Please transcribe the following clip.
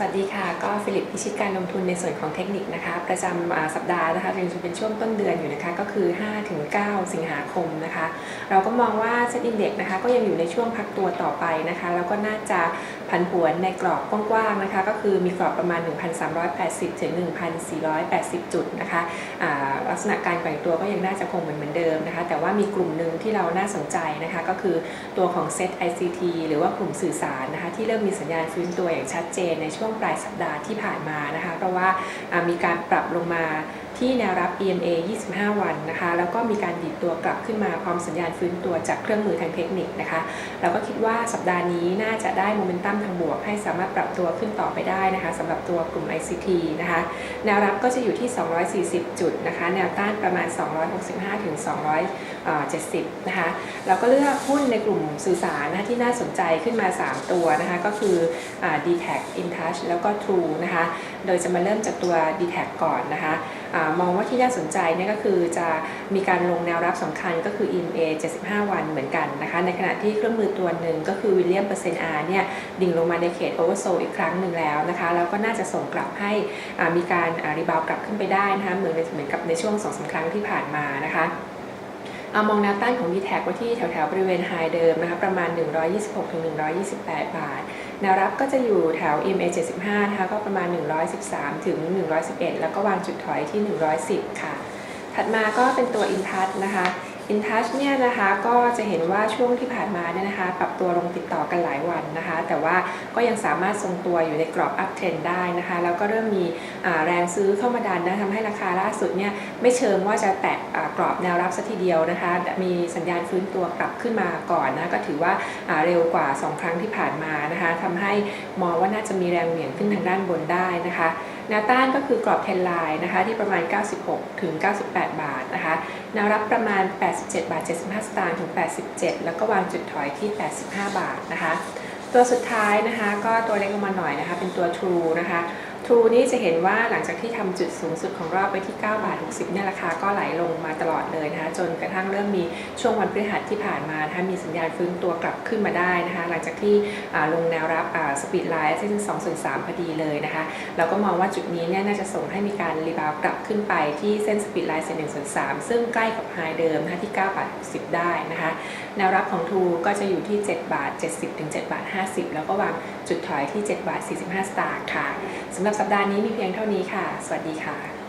สวัสดีค่ะ ก็ฟิลิปพิชิตการลงทุนในส่วนของเทคนิคนะคะ ประจำสัปดาห์นะคะยังเป็นช่วงต้นเดือนอยู่นะคะก็คือ 5-9 สิงหาคมนะคะ เราก็มองว่าเซ็ตอินเด็กนะคะก็ยังอยู่ในช่วงพักตัวต่อไปนะคะ แล้วก็น่าจะผันผวนในกรอบกว้างๆนะคะ ก็คือมีกรอบประมาณ 1,380 ถึง 1,480 จุดนะคะอ่าลักษณะการแกว่งตัวก็ยังน่าจะคงเหมือนเหมือนเดิมนะคะ แต่ว่ามีกลุ่มหนึ่งที่เราน่าสนใจนะคะ ก็คือตัวของเซ็ต ICT หรือว่ากลุ่มสื่อสารนะคะที่เริ่มมีสัญญาณฟื้นตัวอย่างชัดเจนในช่วงปลายสัปดาห์ที่ผ่านมานะคะ เพราะว่าอ่ามีการปรับลงมา ที่แนวรับ EMA 25 วันนะคะ แล้วก็มีการดีดตัวกลับขึ้นมาพร้อมสัญญาณฟื้นตัวจากเครื่องมือทางเทคนิคนะคะ เราก็คิดว่าสัปดาห์นี้น่าจะได้โมเมนตัมทางบวก ให้สามารถปรับตัวขึ้นต่อไปได้นะคะสำหรับตัวกลุ่ม ICT นะคะ แนวรับก็จะอยู่ที่ 240 จุดนะคะ แนวต้านประมาณ 265ถึง270 นะคะ เราก็เลือกหุ้นในกลุ่มสื่อสารนะะที่น่าสนใจขึ้นมา 3 ตัวนะคะ ก็คือ d t a c InTouch แล้วก็ True นะคะ โดยจะมาเริ่มจากตัว d t a c ก่อนนะคะอามองว่าที่น่าสนใจเนี่ยก็คือจะมีการลงแนวรับสำคัญก็คือ EMA 75 วันเหมือนกันนะคะในขณะที่เครื่องมือตัวหนึ่งก็คือ William p e r c e n R เนี่ยดิ่งลงมาในเขตโอเวอร์โซอีกครั้งหนึ่งแล้วนะคะแล้วก็น่าจะส่งกลับให้มีการรีบาวกลับขึ้นไปได้นะคะเหมือนเหมือนกับในช่วงสองสาครั้งที่ผ่านมานะคะ มองแนวต้านของ d t แทไว้ที่แถวๆบริเวณไฮเดิมนะคะประมาณ 126-128 บาทแนวรับก็จะอยู่แถว MA 75นะคะก็ประมาณ 113ถึง111 แล้วก็วางจุดถอยที่ 110 ค่ะ ถัดมาก็เป็นตัว InTouch นะคะ InTouch เนี่ยนะคะก็จะเห็นว่าช่วงที่ผ่านมาเนี่ยนะคะ ปรับตัวลงติดต่อกันหลายวันนะคะ แต่ว่าก็ยังสามารถทรงตัวอยู่ในกรอบ up trend ได้นะคะ แล้วก็เริ่มมีแรงซื้อเข้ามาดันนะทำให้ราคาล่าสุดเนี่ยไม่เชิงว่าจะแตะกรอบแนวรับสัทีเดียวนะคะ มีสัญญาณฟื้นตัวกลับขึ้นมาก่อนนะก็ถือว่าเร็วกว่า 2 ครั้งที่ผ่านมานะคะทำให้มองว่าน่าจะมีแรงเหวี่ยงขึ้นทางด้านบนได้นะคะแนวต้านก็คือกรอบเทนไลน์นะคะที่ประมาณ 96 ถึง 98 บาทนะคะแนวรับประมาณ87 บาท 75 สตางค์ถึง 87 แล้วก็วางจุดถอยที่ 85 บาทนะคะ ตัวสุดท้ายนะคะ ก็ตัวเล็กลงมาหน่อยนะคะ เป็นตัว True นะคะ True นี่จะเห็นว่าหลังจากที่ทำจุดสูงสุดของรอบไปที่ 9 บาท 60 เนี่ยราคาก็ไหลลงมาตลอดเลยนะคะจนกระทั่งเริ่มมีช่วงวันพฤหัสที่ผ่านมานะคะมีสัญญาณฟื้นตัวกลับขึ้นมาได้นะคะหลังจากที่ลงแนวรับสปีดไลน์เส้น2ส่วน3พอดีเลยนะคะเราก็มองว่าจุดนี้เนี่ยน่าจะส่งให้มีการรีบาวกลับขึ้นไปที่เส้นสปีดไลน์เส้น1ส่วน3ซึ่งใกล้กับไฮเดิมนะคะที่ 9 บาท 60 ได้นะคะแนวรับของทูก็จะอยู่ที่ 7 บาท 70ถึง7บาท 50 แล้วก็วางจุดถอยที่ 7 บาท 45 สตางค์ค่ะสำหรับสัปดาห์นี้มีเพียงเท่านี้ค่ะ สวัสดีค่ะ